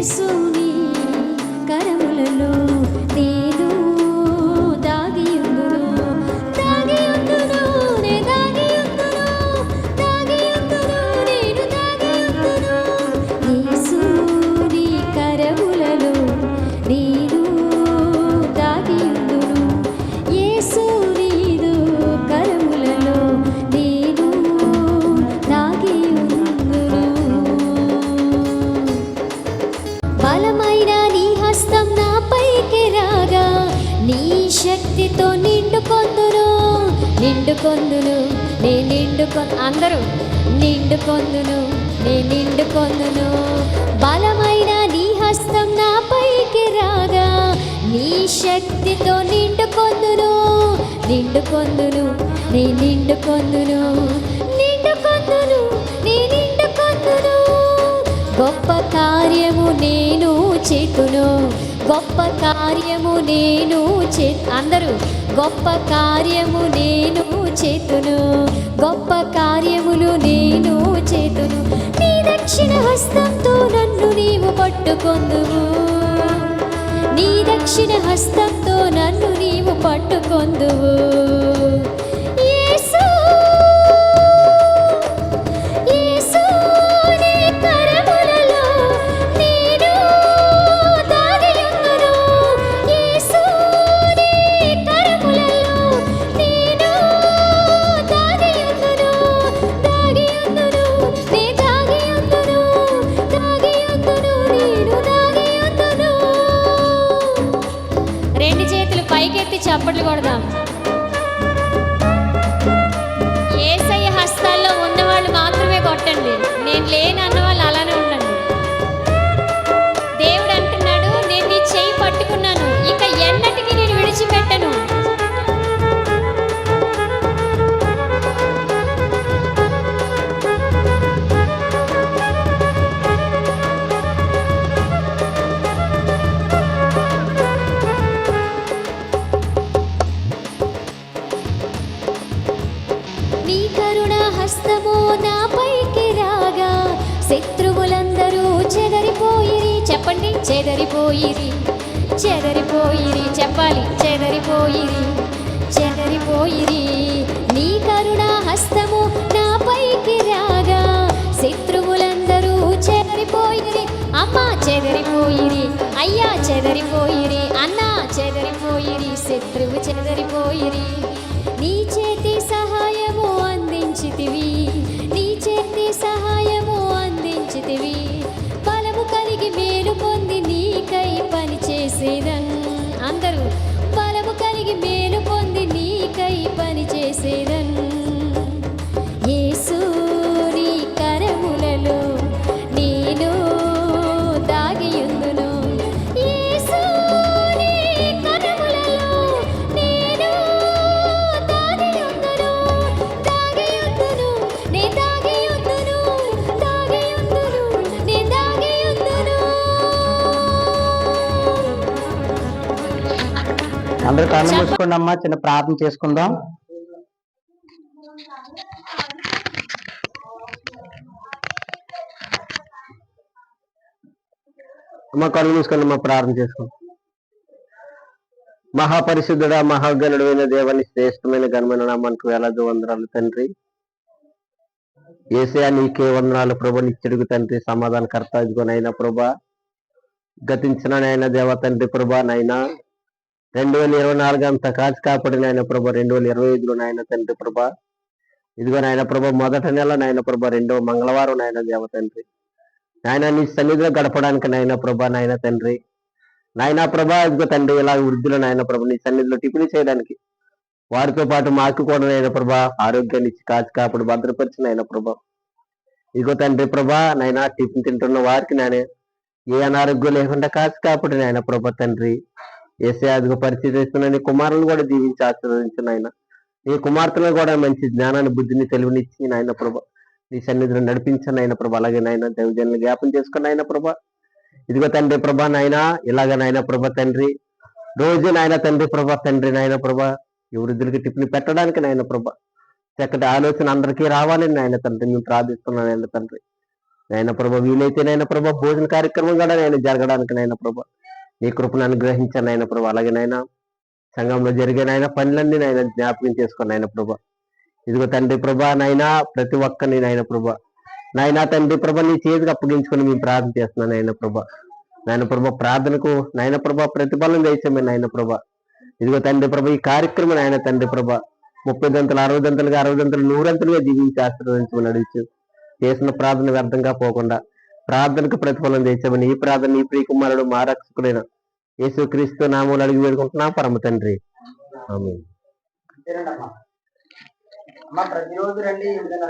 Jesus. నిండు కొందును నీ నిండు అందరూ నిండు కొందును నీ నిండు కొందును బలమైన నీ హస్తం నాపైకి రాగా నీ శక్తితో నిండు కొందును నిండు కొందును నీ నిండు కొందును నిండు కొందును నీ నిండు కొందును గొప్ప కార్యము నేను చేతును. గొప్ప కార్యము నేను చే అందరూ గొప్ప కార్యము నేను చేతును. గొప్ప కార్యములు నేను చేతును. నీ దక్షిణ హస్తంతో నన్ను నీవు పట్టుకొందువు. నీ దక్షిణ హస్తంతో నన్ను నీవు పట్టుకొందువు. చప్పట్లు కొడదాం. నీ కరుణ హస్తము నాపైకి రాగా. శత్రువులందరూ చెదరిపోయిరి చెప్పండి చెదరిపోయిరి. చెదరిపోయిరి చెప్పాలి చెదరిపోయిరి. చెదరిపోయిరి నీ కరుణ హస్తము నాపైకి రాగా. శత్రువులందరూ చెదరిపోయిరి అమ్మా చెదరిపోయిరి అయ్యా చెదరిపోయిరి అన్నా చెదరిపోయిరి శత్రువు చెదరిపోయిరి. నీ చేతి చేసేదన్ యేసు కరములలో నేను దాగియుందును. యేసు కరములలో నేను దాగియుందును. దాగియుందును నే దాగియుందును దాగియుందును నే దాగియుందును. అందరూ కళ్ళు మూసుకోండి అమ్మా చిన్న ప్రార్థన చేసుకుందాం. అమ్మ కళ్ళు మూసుకొని అమ్మా ప్రార్థన చేసుకుందాం మహాపరిశుద్ధుడ మహాగణుడైన దేవాన్ని శ్రేష్టమైన ఘనమైన నామానికి వేలాది వందనాలు తండ్రి. ఏసయా నీకే వందనాలు ప్రభు నిత్యుడుగు తండ్రి సమాధానకర్త ఇదిగోనైనా ప్రభా. గతించిన నాయన దేవ తండ్రి ప్రభా నైనా రెండు వేల ఇరవై నాలుగు అంత కాచి కాపాడిన ఆయన ప్రభా రెండు వేల ఇరవై ఐదులో నాయన తండ్రి ప్రభా. ఇదిగో నాయన ప్రభా మొదట నెల నాయన ప్రభా రెండవ మంగళవారం నాయన దేవ తండ్రి. నాయన నీ సన్నిధిలో గడపడానికి నాయన ప్రభా నాయన తండ్రి. నాయన ప్రభా ఇదిగో తండ్రి ఇలా వృద్ధులు నాయన ప్రభ నీ సన్నిధిలో టిఫిన్ చేయడానికి. వారితో పాటు మాకు కూడా నాయన ప్రభా ఆరోగ్యాన్ని ఇచ్చి కాచి కాపాడు భద్రపరిచిన నాయన ప్రభా. ఇదిగో తండ్రి ప్రభా నాయన టిఫిన్ తింటున్న వారికి నాయన ఏ అనారోగ్యం లేకుండా కాచి కాపాడు నాయన ప్రభా తండ్రి. ఏసే అదిగో పరిస్థితి ఇస్తున్న నీ కుమారులను కూడా దీవించి ఆశీర్వదించిన ఆయన నీ కుమార్తెలను కూడా మంచి జ్ఞానాన్ని బుద్ధిని తెలివినిచ్చి నాయన ప్రభా. నీ సన్నిధిలో నడిపించండి ఆయన ప్రభా. అలాగే నాయన దైవజనులు జ్ఞాపం చేసుకుని ఆయన ప్రభా. ఇదిగో తండ్రి ప్రభా నాయన ఇలాగ నాయన ప్రభా తండ్రి. రోజు నాయన తండ్రి ప్రభా తండ్రి నాయన ప్రభా. ఈ వృద్ధులకి టిఫిన్ పెట్టడానికి నాయన ప్రభా. చక్కటి ఆలోచన అందరికీ రావాలని నాయన తండ్రి. మేము ప్రార్థిస్తున్నాను నాయన తండ్రి. నాయన ప్రభా వీలైతే నాయన ప్రభా భోజన కార్యక్రమం కూడా నేను జరగడానికి నాయన ప్రభా. నీ కృపను అనుగ్రహించాను నాయన ప్రభా. అలాగే నాయన సంఘంలో జరిగే నాయన పనులన్నీ నాయన జ్ఞాపకం చేసుకుని నాయన ప్రభా. ఇదిగో తండ్రి ప్రభా నాయన ప్రతి ఒక్కరిని నాయన ప్రభా. నాయన తండ్రి ప్రభ నీ చేతికి అప్పగించుకొని మేము ప్రార్థన చేస్తున్నాను నాయన ప్రభా. నాయన ప్రభ ప్రార్థనకు నాయన ప్రభ ప్రతిఫలం చేసామే నాయన ప్రభ. ఇదిగో తండ్రి ప్రభ ఈ కార్యక్రమం నాయన తండ్రి ప్రభ. ముప్పై దంతలు అరవై దంతలుగా అరవై దంతలు నూరంతలుగా జీవించి ఆశీర్వదించమని అడుగుచు. చేసిన ప్రార్థన వ్యర్థంగా పోకుండా ప్రార్థనకు ప్రతిఫలం చేసామని ఈ ప్రార్థన ఈ ప్రియకుమారుడు మా రక్షకుడైన యేసు క్రీస్తు నామూలు అడిగి వేడుకుంటున్నా. పరమ తండ్రి. ఆమేన్. అమ్మ ప్రతిరోజు రండి ఈ విధంగా